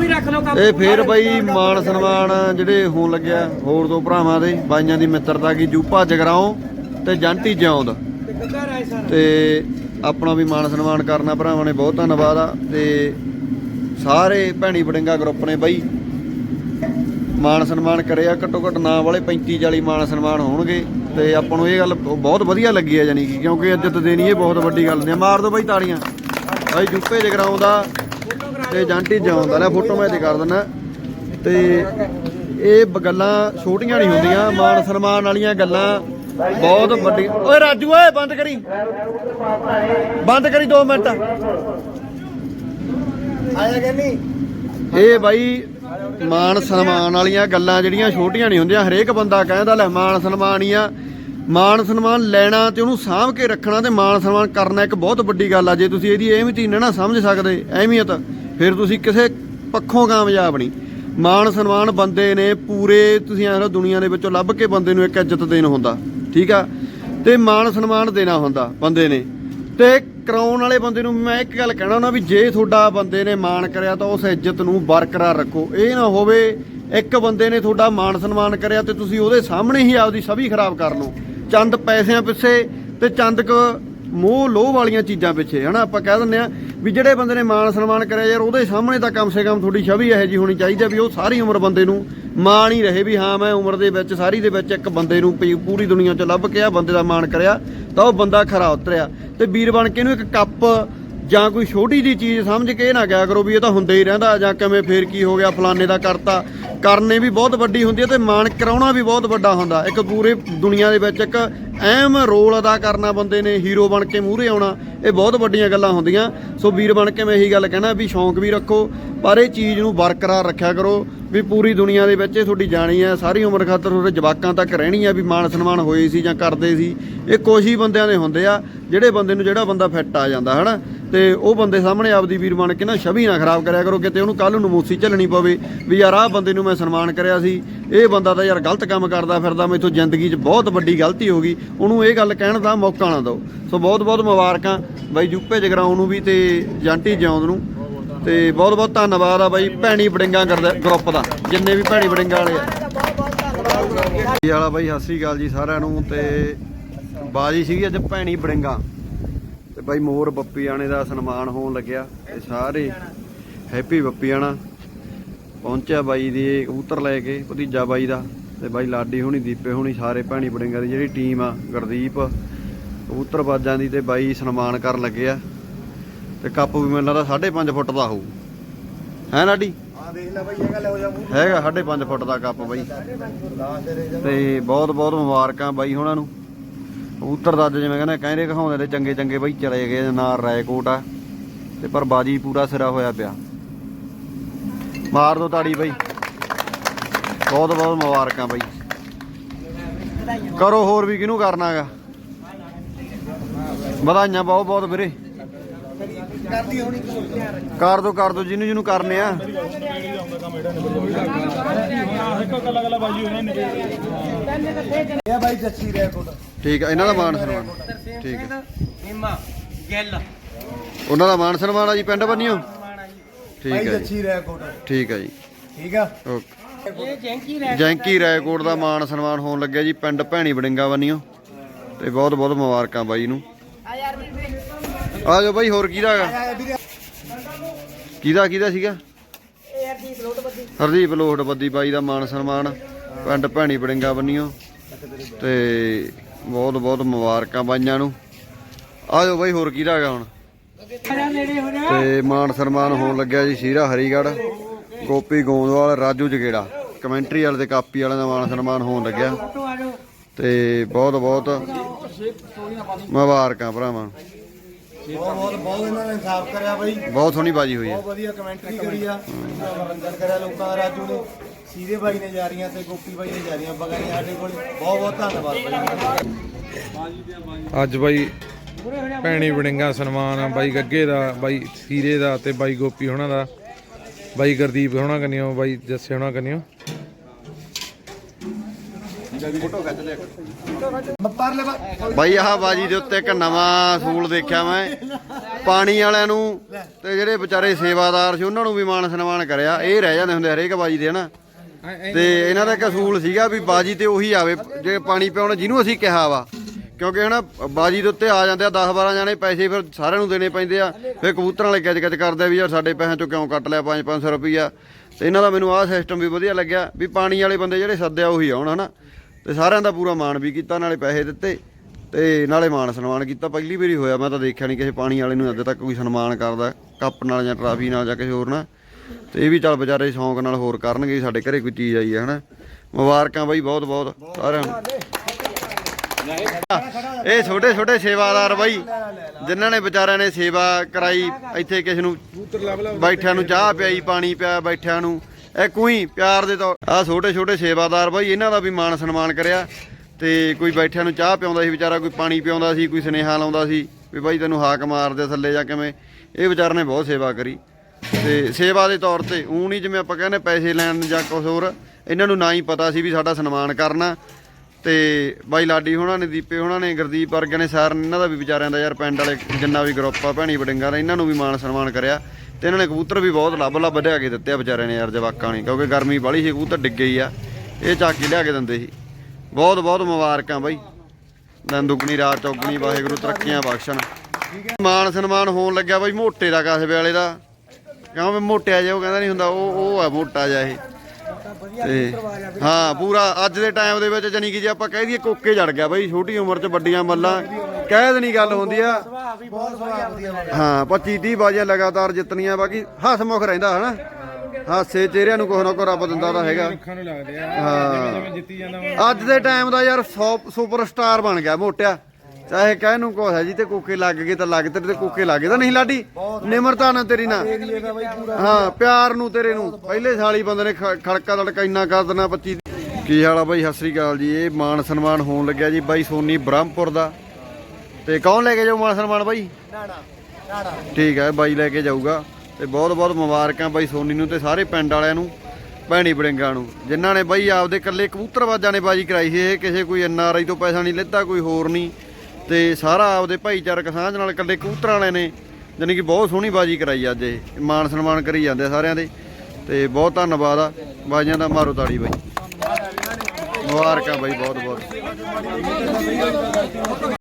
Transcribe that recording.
ਵੀ ਰੱਖ ਲਓ ਕੰਮ ਇਹ ਫੇਰ ਬਾਈ ਮਾਨ ਸਨਮਾਨ ਜਿਹੜੇ ਹੋਣ ਲੱਗਿਆ ਹੋਰ ਦੋ ਭਰਾਵਾਂ ਦੇ ਬਾਈਆਂ ਦੀ ਮਿੱਤਰਤਾ ਕੀ ਜੂਪਾ ਜਗਰਾਉਂ ਤੇ ਜੰਟੀ ਜਿਉਂਦ। ਤੇ ਆਪਣਾ ਵੀ ਮਾਨ ਸਨਮਾਨ ਕਰਨਾ ਭਰਾਵਾਂ ਨੇ ਬਹੁਤ ਧੰਨਵਾਦ ਆ। ਤੇ ਸਾਰੇ ਭੈਣੀ ਬੜਿੰਗਾ ਗਰੁੱਪ ਨੇ ਬਾਈ ਮਾਨ ਸਨਮਾਨ ਕਰਿਆ ਘੱਟੋ ਘੱਟ ਨਾਂ ਵਾਲੇ 35 40 ਮਾਨ ਸਨਮਾਨ ਹੋਣਗੇ। ਤੇ ਆਪਾਂ ਨੂੰ ਇਹ ਗੱਲ ਬਹੁਤ ਵਧੀਆ ਲੱਗੀ ਹੈ ਜਾਨੀ ਕਿ ਕਿਉਂਕਿ ਇੱਜ਼ਤ ਦੇਣੀ ਇਹ ਬਹੁਤ ਵੱਡੀ ਗੱਲ ਨੇ। ਮਾਰ ਦੋ ਬਾਈ ਤਾੜੀਆਂ। ਬਾਈ ਜੁੱਪੇ ਜਗਰਾਉਂ ਦਾ ਤੇ ਜਾਂਟੀ ਜਿਉਂਦਾ ਲੈ ਫੋਟੋ ਮੈਂ ਤੇ ਕਰ ਦਿੰਦਾ। ਤੇ ਇਹ ਗੱਲਾਂ ਛੋਟੀਆਂ ਨਹੀਂ ਹੁੰਦੀਆਂ ਮਾਨ ਸਨਮਾਨ ਵਾਲੀਆਂ ਗੱਲਾਂ ਬਹੁਤ ਵੱਡੀ ਓਏ ਰਾਜੂ ਓਏ ਬੰਦ ਕਰੀ। ਬੰਦ ਕਰੀ 2 ਮਿੰਟ। ਆਇਆ ਕਿ ਨਹੀਂ? ਇਹ ਬਾਈ ਮਾਨ ਸਨਮਾਨ ਵਾਲੀਆਂ ਗੱਲਾਂ ਜਿਹੜੀਆਂ ਛੋਟੀਆਂ ਨਹੀਂ ਹੁੰਦੀਆਂ ਹਰੇਕ ਬੰਦਾ ਕਹਿੰਦਾ ਲੈ ਮਾਨ ਸਨਮਾਨ ਹੀ ਆ। ਮਾਨ ਸਨਮਾਨ ਲੈਣਾ ਤੇ ਉਹਨੂੰ ਸਾਂਭ ਕੇ ਰੱਖਣਾ ਤੇ ਮਾਨ ਸਨਮਾਨ ਕਰਨਾ ਇੱਕ ਬਹੁਤ ਵੱਡੀ ਗੱਲ ਆ। ਜੇ ਤੁਸੀਂ ਇਹਦੀ ਅਹਿਮੀਅਤ ਹੀ ਨਾ ਸਮਝ ਸਕਦੇ ਅਹਿਮੀਅਤ ਫਿਰ ਤੁਸੀਂ ਕਿਸੇ ਪੱਖੋਂ ਕਾਮਯਾਬ ਨਹੀਂ। ਮਾਣ ਸਨਮਾਨ ਬੰਦੇ ਨੇ ਪੂਰੇ ਤੁਸੀਂ ਐਂ ਲਓ ਦੁਨੀਆ ਦੇ ਵਿੱਚੋਂ ਲੱਭ ਕੇ ਬੰਦੇ ਨੂੰ ਇੱਕ ਇੱਜ਼ਤ ਦੇਣ ਹੁੰਦਾ, ਠੀਕ ਆ? ਤੇ ਮਾਣ ਸਨਮਾਨ ਦੇਣਾ ਹੁੰਦਾ ਬੰਦੇ ਨੇ। ਤੇ ਕਰਾਉਣ ਵਾਲੇ ਬੰਦੇ ਨੂੰ ਮੈਂ ਇੱਕ ਗੱਲ ਕਹਿਣਾ ਨਾ ਵੀ ਜੇ ਤੁਹਾਡਾ ਬੰਦੇ ਨੇ ਮਾਣ ਕਰਿਆ ਤਾਂ ਉਸ ਇੱਜ਼ਤ ਨੂੰ ਬਰਕਰਾਰ ਰੱਖੋ। ਇਹ ਨਾ ਹੋਵੇ ਇੱਕ ਬੰਦੇ ਨੇ ਤੁਹਾਡਾ ਮਾਣ ਸਨਮਾਨ ਕਰਿਆ ਤੇ ਤੁਸੀਂ ਉਹਦੇ ਸਾਹਮਣੇ ਹੀ ਆਪਦੀ ਛਵੀ ਖਰਾਬ ਕਰ ਲਓ। ਚੰਦ ਪੈਸਿਆਂ ਪਿੱਛੇ ਤੇ ਚੰਦ ਕ ਮੋਹ ਲੋਹ ਵਾਲੀਆਂ ਚੀਜ਼ਾਂ ਪਿੱਛੇ, ਹਨਾ? ਆਪਾਂ ਕਹਿ ਦਿੰਦੇ ਆ ਵੀ ਜਿਹੜੇ ਬੰਦੇ ਨੇ ਮਾਣ ਸਨਮਾਨ ਕਰਿਆ ਯਾਰ, ਉਹਦੇ ਸਾਹਮਣੇ ਤਾਂ ਕਮ ਸੇ ਕਮ ਤੁਹਾਡੀ ਛਵੀ ਇਹੋ ਜੀ ਹੋਣੀ ਚਾਹੀਦੀ ਆ ਵੀ ਉਹ ਸਾਰੀ ਉਮਰ ਬੰਦੇ ਨੂੰ ਮਾਣ ਹੀ ਰਹੇ ਵੀ ਹਾਂ, ਮੈਂ ਉਮਰ ਦੇ ਵਿੱਚ, ਸਾਰੀ ਦੇ ਵਿੱਚ ਇੱਕ ਬੰਦੇ ਨੂੰ ਪਈ- ਪੂਰੀ ਦੁਨੀਆ 'ਚ ਲੱਭ ਕੇ ਆ, ਬੰਦੇ ਦਾ ਮਾਣ ਕਰਿਆ, ਤਾਂ ਉਹ ਬੰਦਾ ਖਰਾ ਉਤਰਿਆ। ਤੇ ਵੀਰ ਬਣ ਕੇ ਇਹਨੂੰ ਇੱਕ ਕੱਪ ਜਾਂ ਕੋਈ ਛੋਟੀ ਜੀ ਚੀਜ਼ ਸਮਝ ਕੇ ਇਹ ਨਾ ਗਿਆ ਕਰੋ ਵੀ ਇਹ ਤਾਂ ਹੁੰਦਾ ਹੀ ਰਹਿੰਦਾ, ਜਾਂ ਕਿਵੇਂ ਫੇਰ ਕੀ ਹੋ ਗਿਆ, ਫਲਾਣੇ ਦਾ ਕਰਤਾ। ਕਰਨੇ ਵੀ ਬਹੁਤ ਵੱਡੀ ਹੁੰਦੀ ਹੈ ਤੇ ਮਾਣ ਕਰਾਉਣਾ ਵੀ ਬਹੁਤ ਵੱਡਾ ਹੁੰਦਾ। ਇੱਕ ਪੂਰੇ ਦੁਨੀਆ ਦੇ ਵਿੱਚ ਇੱਕ ਅਹਿਮ ਰੋਲ ਅਦਾ ਕਰਨਾ ਬੰਦੇ ਨੇ, ਹੀਰੋ ਬਣ ਕੇ ਮੂਹਰੇ ਆਉਣਾ, ਇਹ ਬਹੁਤ ਵੱਡੀਆਂ ਗੱਲਾਂ ਹੁੰਦੀਆਂ। ਸੋ ਵੀਰ ਬਣ ਕੇ ਮੈਂ ਇਹੀ ਗੱਲ ਕਹਿਣਾ ਵੀ ਸ਼ੌਂਕ ਵੀ ਰੱਖੋ, ਪਰ ਇਹ ਚੀਜ਼ ਨੂੰ ਬਰਕਰਾਰ ਰੱਖਿਆ ਕਰੋ ਵੀ ਪੂਰੀ ਦੁਨੀਆ ਦੇ ਵਿੱਚ ਇਹ ਤੁਹਾਡੀ ਜਾਣੀ ਹੈ, ਸਾਰੀ ਉਮਰ ਖਾਤਰ ਤੁਹਾਡੇ ਜਵਾਕਾਂ ਤੱਕ ਰਹਿਣੀ ਹੈ ਵੀ ਮਾਣ ਸਨਮਾਨ ਹੋਏ ਸੀ ਜਾਂ ਕਰਦੇ ਸੀ। ਇਹ ਕੁਛ ਹੀ ਬੰਦਿਆਂ ਦੇ ਹੁੰਦੇ ਆ। ਜਿਹੜੇ ਬੰਦੇ ਨੂੰ ਜਿਹੜਾ ਬੰਦਾ ਫਿੱਟ ਆ ਜਾਂਦਾ ਹਨਾ? ਤੇ ਉਹ ਬੰਦੇ ਸਾਹਮਣੇ ਆਪਦੀ ਵੀਰ ਬਣ ਕੇ ਨਾ ਛਵੀ ਨਾ ਖਰਾਬ ਕਰਿਆ ਕਰੋ ਕਿਤੇ ਉਹਨੂੰ ਕੱਲ ਨੂੰ ਮੂਸੀ ਝੱਲਣੀ ਪਵੇ ਵੀ ਯਾਰ ਆਹ ਬੰਦੇ ਨੂੰ ਮੈਂ ਸਨਮਾਨ ਕਰਿਆ ਸੀ ਇਹ ਬੰਦਾ ਤਾਂ ਯਾਰ ਗਲਤ ਕੰਮ ਕਰਦਾ ਫਿਰਦਾ ਮੈਥੋਂ ਜ਼ਿੰਦਗੀ 'ਚ ਬਹੁਤ ਵੱਡੀ ਗਲਤੀ ਹੋ ਗਈ ਉਹਨੂੰ ਇਹ ਗੱਲ ਕਹਿਣ ਦਾ ਮੌਕਾ ਨਾ ਦਿਓ। ਸੋ ਬਹੁਤ ਬਹੁਤ ਮੁਬਾਰਕਾਂ ਬਾਈ ਜੁੱਪੇ ਜਗਰਾਉਂ ਨੂੰ ਵੀ ਤੇ ਜਾਂਟੀ ਜਿਉਂਦ ਨੂੰ। ਤੇ ਬਹੁਤ ਬਹੁਤ ਧੰਨਵਾਦ ਆ ਬਾਈ ਭੈਣੀ ਬੜਿੰਗਾ ਗਰੁੱਪ ਦਾ ਜਿੰਨੇ ਵੀ ਭੈਣੀ ਬੜਿੰਗਾ ਵਾਲੇ ਆ। ਜੀ ਵਾਲਾ ਬਾਈ ਸਤਿ ਸ੍ਰੀ ਅਕਾਲ ਜੀ ਸਾਰਿਆਂ ਨੂੰ ਤੇ ਬਾਜੀ ਸੀਗੀ ਅੱਜ ਭੈਣੀ ਬੜਿੰਗਾ। ਤੇ ਬਾਈ ਮੋਰ ਬੱਪੀ ਆਣੇ ਦਾ ਸਨਮਾਨ ਹੋਣ ਲੱਗਿਆ ਤੇ ਸਾਰੇ ਹੈਪੀ ਬੱਪੀ ਆਣਾ। ਪਹੁੰਚਿਆ ਬਾਈ ਦੀ ਕਬੂਤਰ ਲੈ ਕੇ ਭਤੀਜਾ ਬਾਈ ਦਾ। ਤੇ ਬਾਈ ਲਾਡੀ ਹੋਣੀ ਦੀਪੇ ਹੋਣੀ ਸਾਰੇ ਭੈਣੀ ਬੜਿੰਗਾ ਦੀ ਜਿਹੜੀ ਟੀਮ ਆ ਗੁਰਦੀਪ ਕਬੂਤਰ ਬਾਜਾਂ ਦੀ ਤੇ ਬਾਈ ਸਨਮਾਨ ਕਰਨ ਲੱਗੇ ਆ। ਤੇ ਕੱਪ ਵੀ ਮੈਨੂੰ ਲੱਗਦਾ 5.5 ਫੁੱਟ ਦਾ ਹੋਊ। ਹੈ ਲਾਡੀ? ਆ ਦੇਖ ਲੈ ਬਈ ਇਹ ਗੱਲ ਹੋ ਜਾ ਮੂੰਹ ਹੈਗਾ 5.5 ਫੁੱਟ ਦਾ ਕੱਪ ਬਾਈ। ਤੇ ਬਹੁਤ ਬਹੁਤ ਮੁਬਾਰਕਾਂ ਬਾਈ ਹੁਣਾਂ ਨੂੰ। ਕਬੂਤਰ ਦਾ ਜਿਵੇਂ ਕਹਿੰਦੇ ਕਹਿੰਦੇ ਕਹਾਉਂਦੇ ਨੇ ਚੰਗੇ ਚੰਗੇ ਬਾਈ ਚਲੇ ਗਏ ਨਾਲ ਰਾਏਕੋਟ ਆ, ਤੇ ਪਰ ਬਾਜੀ ਪੂਰਾ ਸਿਰਾ ਹੋਇਆ ਪਿਆ। ਮਾਰ ਦੋ ਤਾੜੀ ਬਾਈ। ਬਹੁਤ ਬਹੁਤ ਮੁਬਾਰਕਾਂ ਬਾਈ। ਕਰੋ ਹੋਰ ਵੀ ਕਿਹਨੂੰ ਕਰਨਾਗਾ ਵਧਾਈਆਂ ਬਹੁਤ ਬਹੁਤ ਵੀਰੇ। ਕਰ ਦੋ ਕਰ ਦੋ, ਜਿਹਨੂੰ ਜਿਹਨੂੰ ਕਰਨੇ ਆ। ਇਹ ਬਾਈ ਜੱਸੀ ਠੀਕ ਆ ਇਹਨਾਂ ਦਾ ਮਾਨ ਸਨਮਾਨ। ਠੀਕ ਹੈ ਹਿੰਮਾ ਗਿੱਲ। ਉਹਨਾਂ ਦਾ ਮਾਨ ਸਨਮਾਨ ਆ ਜੀ ਪਿੰਡ ਬੰਨਿਓ? ਠੀਕ ਹੈ ਜੀ। ਜੱਸੀ ਕੋਟ ਠੀਕ ਹੈ ਜੀ। ਠੀਕ ਆ? ਓਕੇ। ਇਹ ਜੈਂਕੀ ਰਾਏਕੋਟ ਦਾ ਮਾਨ ਸਨਮਾਨ ਹੋਣ ਲੱਗਿਆ ਜੀ ਪਿੰਡ ਭੈਣੀ ਬੜਿੰਗਾ ਬੰਨਿਓ। ਤੇ ਬਹੁਤ ਬਹੁਤ ਮੁਬਾਰਕਾਂ ਬਾਈ ਨੂੰ। ਆ ਜਾਓ ਬਾਈ ਹੋਰ ਕਿਹਦਾ ਹੈਗਾ? ਕਿਹਦਾ ਕਿਹਦਾ ਸੀਗਾ? ਹਰਦੀਪ ਲੋਟ ਹਰਦੀਪ ਬੱਦੀ ਬਾਈ ਦਾ ਮਾਨ ਸਨਮਾਨ। ਪਿੰਡ ਭੈਣੀ ਬੜਿੰਗਾ ਬੰਨਿਓ ਤੇ ਬਹੁਤ ਬਹੁਤ ਮੁਬਾਰਕਾਂ ਬਾਈਆਂ ਨੂੰ। ਆ ਜਾਓ ਬਾਈ ਹੋਰ ਕਿਹਦਾ ਹੈਗਾ ਹੁਣ? ਤੇ ਮਾਨ ਸਨਮਾਨ ਹੋਣ ਲੱਗਿਆ ਜੀ ਸ਼ੀਰਾ ਹਰੀਗੜ੍ਹ ਗੋਪੀ ਗੋਂਦਵਾਲ ਰਾਜੂ ਜਗੇੜਾ। ਕਮੈਂਟਰੀ ਵਾਲੇ ਤੇ ਕਾਪੀ ਵਾਲਿਆਂ ਦਾ ਮਾਨ ਸਨਮਾਨ ਹੋਣ ਲੱਗਿਆ। ਤੇ ਬਹੁਤ ਬਹੁਤ ਮੁਬਾਰਕਾਂ ਭਰਾਵਾਂ ਨੂੰ। ਬਹੁਤ ਬਹੁਤ ਇਹਨਾਂ ਨੇ ਇਨਸਾਫ ਕਰਿਆ ਬਾਈ। ਬਹੁਤ ਸੋਹਣੀ ਬਾਜੀ ਹੋਈ ਹੈ ਬਹੁਤ ਵਧੀਆ ਕਮੈਂਟਰੀ ਕਰੀ ਆ। ਕਰਿਆ ਲੋਕਾਂ ਦਾ ਰਾਜੂ ਨੇ। ਸੀਰੇ ਬਾਈ ਨੇ ਜਾ ਰਹੀਆਂ ਤੇ ਗੋਪੀ ਬਾਈ ਨੇ ਜਾ ਰਹੀਆਂ। ਬਗਾਨੀ ਸਾਡੇ ਕੋਲ ਬਹੁਤ ਬਹੁਤ ਧੰਨਵਾਦ ਅੱਜ ਬਾਈ ਭੈਣੀ ਵੜਿੰਗਾ ਸਨਮਾਨ ਆ ਬਾਈ ਗੱਗੇ ਦਾ ਬਾਈ ਸੀਰੇ ਦਾ ਤੇ ਬਾਈ ਗੋਪੀ ਹੋਣਾ ਦਾ। ਬਾਈ ਗੁਰਦੀਪ ਹੋਣਾ ਕੰਨਿਓ ਬਾਈ ਜੱਸੇ ਹੋਣਾ ਕੰਨਿਓ ਬਾਈ ਆਹ ਬਾਜੀ ਦੇ ਉੱਤੇ ਇੱਕ ਨਵਾਂ ਸੂਲ ਦੇਖਿਆ ਮੈਂ। ਪਾਣੀ ਵਾਲਿਆਂ ਨੂੰ ਤੇ ਜਿਹੜੇ ਵਿਚਾਰੇ ਸੇਵਾਦਾਰ ਸੀ ਉਹਨਾਂ ਨੂੰ ਵੀ ਮਾਣ ਸਨਮਾਨ ਕਰਿਆ। ਇਹ ਰਹਿ ਜਾਂਦੇ ਹੁੰਦੇ ਹਰੇਕ ਬਾਜੀ ਦੇ ਹਨਾ? ਤੇ ਇਹਨਾਂ ਦਾ ਇੱਕ ਅਸੂਲ ਸੀਗਾ ਵੀ ਬਾਜੀ ਤੇ ਉਹੀ ਆਵੇ ਜੇ ਪਾਣੀ ਪਿਆਉਣ ਜਿਹਨੂੰ ਅਸੀਂ ਕਿਹਾ ਵਾ ਕਿਉਂਕਿ ਹਨਾ ਬਾਜੀ ਦੇ ਉੱਤੇ ਆ ਜਾਂਦੇ ਆ 10 12 ਜਾਣੇ ਪੈਸੇ ਫਿਰ ਸਾਰਿਆਂ ਨੂੰ ਦੇਣੇ ਪੈਂਦੇ ਆ ਫਿਰ ਕਬੂਤਰਾਂ ਵਾਲੇ ਗੱਜ ਗੱਜ ਕਰਦੇ ਆ ਵੀ ਯਾਰ ਸਾਡੇ ਪੈਸਿਆਂ ਚੋਂ ਕਿਉਂ ਕੱਟ ਲਿਆ 5 500 ਰੁਪਈਆ। ਤੇ ਇਹਨਾਂ ਦਾ ਮੈਨੂੰ ਆਹ ਸਿਸਟਮ ਵੀ ਵਧੀਆ ਲੱਗਿਆ ਵੀ ਪਾਣੀ ਵਾਲੇ ਬੰਦੇ ਜਿਹੜੇ ਸੱਦਿਆ ਉਹੀ ਆਉਣ ਹਨਾ। ਤੇ ਸਾਰਿਆਂ ਦਾ ਪੂਰਾ ਮਾਣ ਵੀ ਕੀਤਾ ਨਾਲੇ ਪੈਸੇ ਦਿੱਤੇ ਤੇ ਨਾਲੇ ਮਾਣ ਸਨਮਾਨ ਕੀਤਾ। ਪਹਿਲੀ ਵਾਰੀ ਹੋਇਆ ਮੈਂ ਤਾਂ ਦੇਖਿਆ ਨਹੀਂ ਕਿਸੇ ਪਾਣੀ ਵਾਲੇ ਨੂੰ ਅੱਜ ਤੱਕ ਕੋਈ ਸਨਮਾਨ ਕਰਦਾ ਕੱਪ ਨਾਲ ਜਾਂ ਟਰਾਫੀ ਨਾਲ ਜਾਂ ਕਿਸੇ ਹੋਰ ਨਾਲ। ਤੇ ਇਹ ਵੀ ਚੱਲ ਵਿਚਾਰੇ ਸ਼ੌਂਕ ਨਾਲ ਹੋਰ ਕਰਨਗੇ ਸਾਡੇ ਘਰੇ ਕੋਈ ਚੀਜ਼ ਆਈ ਹੈ, ਹਨਾ? ਮੁਬਾਰਕਾਂ ਬਾਈ, ਬਹੁਤ ਬਹੁਤ, ਸਾਰਿਆਂ ਨੂੰ। ਇਹ ਛੋਟੇ ਛੋਟੇ ਸੇਵਾਦਾਰ ਬਾਈ, ਜਿਨ੍ਹਾਂ ਨੇ ਵਿਚਾਰਿਆਂ ਨੇ ਸੇਵਾ ਕਰਾਈ, ਇੱਥੇ ਕਿਸੇ ਨੂੰ ਬੈਠਿਆਂ ਨੂੰ ਚਾਹ ਪਿਆਈ, ਪਾਣੀ ਪਿਆ ਬੈਠਿਆਂ ਨੂੰ, ਇਹ ਕੋਈ ਪਿਆਰ ਦੇ ਤੌਰ ਆ ਛੋਟੇ ਛੋਟੇ ਸੇਵਾਦਾਰ ਬਾਈ, ਇਹਨਾਂ ਦਾ ਵੀ ਮਾਣ ਸਨਮਾਨ ਕਰਿਆ, ਤੇ ਕੋਈ ਬੈਠਿਆਂ ਨੂੰ ਚਾਹ ਪਿਆਉਂਦਾ ਸੀ, ਵਿਚਾਰਾ ਕੋਈ ਪਾਣੀ ਪਿਆਉਂਦਾ ਸੀ, ਕੋਈ ਸੁਨੇਹਾ ਲਾਉਂਦਾ ਸੀ, ਵੀ ਬਾਈ ਤੈਨੂੰ ਹਾਕ ਮਾਰਦੇ ਥੱਲੇ ਜਾਂ ਕਿਵੇਂ, ਇਹ ਵਿਚਾਰ ਨੇ ਬਹੁਤ ਸੇਵਾ ਕਰੀ। ਤੇ ਸੇਵਾ ਦੇ ਤੌਰ ਤੇ ਊਂ ਹੀ ਜਿਵੇਂ ਆਪਾਂ ਕਹਿੰਦੇ ਪੈਸੇ ਲੈਣ ਜਾਂ ਕੁਝ ਹੋਰ, ਇਹਨਾਂ ਨੂੰ ਨਾ ਹੀ ਪਤਾ ਸੀ ਵੀ ਸਾਡਾ ਸਨਮਾਨ ਕਰਨਾ। ਤੇ ਬਾਈ ਲਾਡੀ ਹੋਣਾ ਨੇ, ਦੀਪੇ ਹੋਣਾ ਨੇ, ਗੁਰਦੀਪ ਵਰਗੇ ਨੇ ਸਾਰ ਇਹਨਾਂ ਦਾ ਵੀ ਵਿਚਾਰਿਆਂ ਦਾ ਯਾਰ ਪਿੰਡ ਵਾਲੇ ਜਿੰਨਾ ਵੀ ਗਰੁੱਪ ਆ, ਭੈਣੀ ਵਡਿੰਗਾ ਦਾ, ਇਹਨਾਂ ਨੂੰ ਵੀ ਮਾਣ ਸਨਮਾਨ ਕਰਿਆ। ਤੇ ਇਹਨਾਂ ਨੇ ਕਬੂਤਰ ਵੀ ਬਹੁਤ ਲੱਭ ਲੱਭ ਲਿਆ ਕੇ ਦਿੱਤੇ ਆ ਵਿਚਾਰਿਆਂ ਨੇ ਯਾਰ ਜਵਾਕਾਂ ਨੇ, ਕਿਉਂਕਿ ਗਰਮੀ ਬਾਲੀ ਸੀ, ਕਬੂਤਰ ਡਿੱਗੇ ਹੀ ਆ। ਇਹ ਚੱਕ ਕੇ ਲਿਆ ਕੇ ਦਿੰਦੇ ਸੀ। ਬਹੁਤ ਬਹੁਤ ਮੁਬਾਰਕਾਂ ਬਾਈ। ਦਿਨ ਦੁੱਗਣੀ ਰਾਤ ਚੌਗਣੀ ਵਾਹਿਗੁਰੂ, ਤਰੱਕੀਆਂ ਬਖਸ਼ਣ। ਮਾਣ ਸਨਮਾਨ ਹੋਣ ਲੱਗਿਆ ਬਾਈ ਮੋਟੇ ਦਾ ਕਸਬੇ ਵਾਲੇ ਦਾ। ਕਿਉਂ ਵੀ ਮੋਟਿਆ ਜਿਹਾ ਉਹ ਕਹਿੰਦਾ ਨਹੀਂ ਹੁੰਦਾ ਉਹ ਉਹ ਆ ਮੋਟਾ ਜਿਹਾ ਇਹ। ਤੇ ਹਾਂ ਪੂਰਾ ਅੱਜ ਦੇ ਟਾਈਮ ਦੇ ਵਿੱਚ ਜਾਨੀ ਕਿ ਜੇ ਆਪਾਂ ਕਹਿ ਦਈਏ ਕੋਕੇ ਜੜ ਗਿਆ ਬਾਈ ਛੋਟੀ ਉਮਰ 'ਚ ਵੱਡੀਆਂ ਮੱਲਾਂ ਕਹਿ ਦੇਣੀ ਗੱਲ ਹੁੰਦੀ ਆ। ਹਾਂ 25 30 ਬਾਜ਼ੀਆਂ ਲਗਾਤਾਰ ਜਿੱਤਣੀਆਂ ਬਾਕੀ ਹਸਮੁਖ ਰਹਿੰਦਾ ਹਨਾ? ਹਾਸੇ ਚਿਹਰਿਆਂ ਨੂੰ ਕੁਛ ਨਾ ਕੁਛ ਰੱਬ ਦਿੰਦਾ ਤਾਂ ਹੈਗਾ। ਹਾਂ। ਅੱਜ ਦੇ ਟਾਈਮ ਦਾ ਯਾਰ ਸੁਪਰਸਟਾਰ ਬਣ ਗਿਆ ਮੋਟਿਆ। ਚਾਹੇ ਕਹਿ ਨੂੰ ਕੁਛ ਹੈ ਜੀ ਤੇ ਕੋਕੇ ਲੱਗ ਗਏ ਤਾਂ ਲੱਗ ਤੇਰੇ ਤੇ ਕੋਕੇ ਲੱਗੇ ਤਾਂ ਨਹੀਂ ਲਾਡੀ? ਨਿਮਰਤਾ ਨਾ ਤੇਰੀ ਨਾ ਏਰੀਏ ਦਾ ਬਾਈ ਪੂਰਾ ਹਾਂ ਪਿਆਰ ਨੂੰ ਤੇਰੇ ਨੂੰ। ਪਹਿਲੇ ਸਾਲੀ ਬੰਦੇ ਨੇ ਖੜਕਾ ਤੜਕਾ ਇੰਨਾ ਕਰ ਦੇਣਾ 25 ਕੀ ਹਾਲ ਆ ਬਾਈ? ਸਤਿ ਸ੍ਰੀ ਅਕਾਲ ਜੀ। ਇਹ ਮਾਨ ਸਨਮਾਨ ਹੋਣ ਲੱਗਿਆ ਜੀ ਬਾਈ ਸੋਨੀ ਬ੍ਰਹਮਪੁਰ ਦਾ। ਤੇ ਕੌਣ ਲੈ ਕੇ ਜਾਊ ਮਾਨ ਸਨਮਾਨ ਬਾਈ? ਠੀਕ ਹੈ ਬਾਈ ਲੈ ਕੇ ਜਾਊਗਾ। ਤੇ ਬਹੁਤ ਬਹੁਤ ਮੁਬਾਰਕਾਂ ਬਾਈ ਸੋਨੀ ਨੂੰ ਤੇ ਸਾਰੇ ਪਿੰਡ ਵਾਲਿਆਂ ਨੂੰ ਭੈਣੀ ਬੜਿੰਗਾ ਨੂੰ। ਜਿਨ੍ਹਾਂ ਨੇ ਬਾਈ ਆਪਦੇ ਇਕੱਲੇ ਕਬੂਤਰਬਾਜ਼ਾਂ ਨੇ ਬਾਜੀ ਕਰਾਈ ਸੀ ਇਹ ਕਿਸੇ ਕੋਈ ਐਨ ਆਰ ਆਈ ਤੋਂ ਪੈਸਾ ਨਹੀਂ ਲਿੱਤਾ ਕੋਈ ਹੋਰ ਨਹੀਂ। ਤੇ ਸਾਰਾ ਆਪਦੇ ਭਾਈਚਾਰਕ ਸਾਂਝ ਨਾਲ ਇਕੱਲੇ ਕਬੂਤਰਾਂ ਵਾਲੇ ਨੇ, ਜਾਣੀ ਕਿ ਬਹੁਤ ਸੋਹਣੀ ਬਾਜੀ ਕਰਾਈ ਅੱਜ ਇਹ, ਮਾਣ ਸਨਮਾਨ ਕਰੀ ਜਾਂਦੇ ਆ ਸਾਰਿਆਂ ਦੇ, ਤੇ ਬਹੁਤ ਧੰਨਵਾਦ ਆ ਬਾਜੀਆਂ ਦਾ, ਮਾਰੋ ਤਾੜੀ ਬਾਈ। ਮੁਬਾਰਕਾਂ ਬਾਈ ਬਹੁਤ ਬਹੁਤ